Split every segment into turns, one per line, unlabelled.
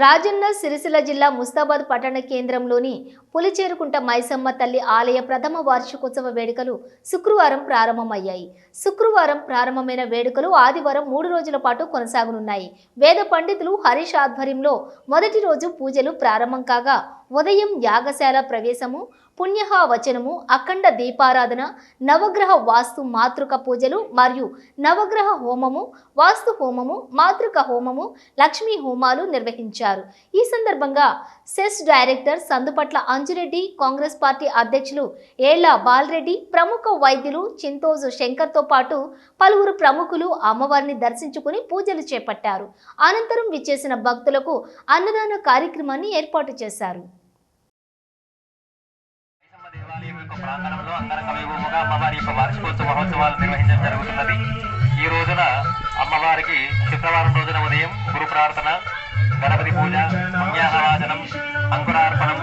రాజన్న సిరిసిల్ల జిల్లా ముస్తాబాద్ పట్టణ కేంద్రంలోని పులిచేరుకుంట మైసమ్మ తల్లి ఆలయ ప్రథమ వార్షికోత్సవ వేడుకలు శుక్రవారం ప్రారంభమయ్యాయి. శుక్రవారం ప్రారంభమైన వేడుకలు ఆదివారం మూడు రోజుల పాటు కొనసాగనున్నాయి. వేద పండితులు హరీష్ ఆధ్వర్యంలో మొదటి రోజు పూజలు ప్రారంభం కాగా ఉదయం యాగశాల ప్రవేశము పుణ్యహ వచనము అఖండ దీపారాధన నవగ్రహ వాస్తు మాతృక పూజలు మరియు నవగ్రహ హోమము వాస్తు హోమము మాతృక హోమము లక్ష్మీ హోమాలు నిర్వహించారు. ఈ సందర్భంగా CESS director Sandupatla Anjureddy Congress party అధ్యక్షులు ఏళ్ళ బాలరెడ్డి ప్రముఖ వైద్యులు చింతోజు శంకర్తో పాటు పలువురు ప్రముఖులు అమ్మవారిని దర్శించుకుని పూజలు చేపట్టారు. అనంతరం విచ్చేసిన భక్తులకు అన్నదాన కార్యక్రమాన్ని ఏర్పాటు చేశారు.
ప్రాంగణంలో అంగరంగ వైభవముగా అమ్మవారి యొక్క వార్షికోత్సవ మహోత్సవాలు నిర్వహించడం జరుగుతున్నది. ఈ రోజున అమ్మవారికి శుక్రవారం రోజున ఉదయం గురు ప్రార్థన గణపతి పూజ పుణ్యాహవాచనం అంకురార్పణం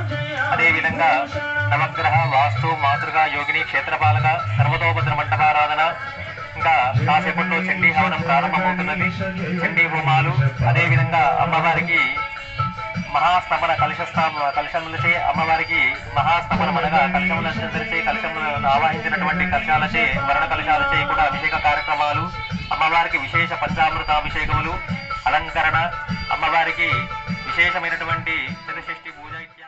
అదేవిధంగా నవగ్రహ వాస్తు మాతృక యోగిని క్షేత్రపాలక సర్వతోభద్ర మంటపారాధన ఇంకా కాసేపట్లో చండీ హవనం ప్రారంభమవుతున్నది. చండీ హోమాలు అదేవిధంగా అమ్మవారికి మహాస్తమన కలశస్థాప కలశములచే అమ్మవారికి మహాస్తమనం అనగా కలశములచే కలశములను ఆవాహించినటువంటి కలశాలచే మరణ కలశాలచే కూడా అభిషేక కార్యక్రమాలు అమ్మవారికి విశేష పంచామృతాభిషేకములు అలంకరణ అమ్మవారికి విశేషమైనటువంటి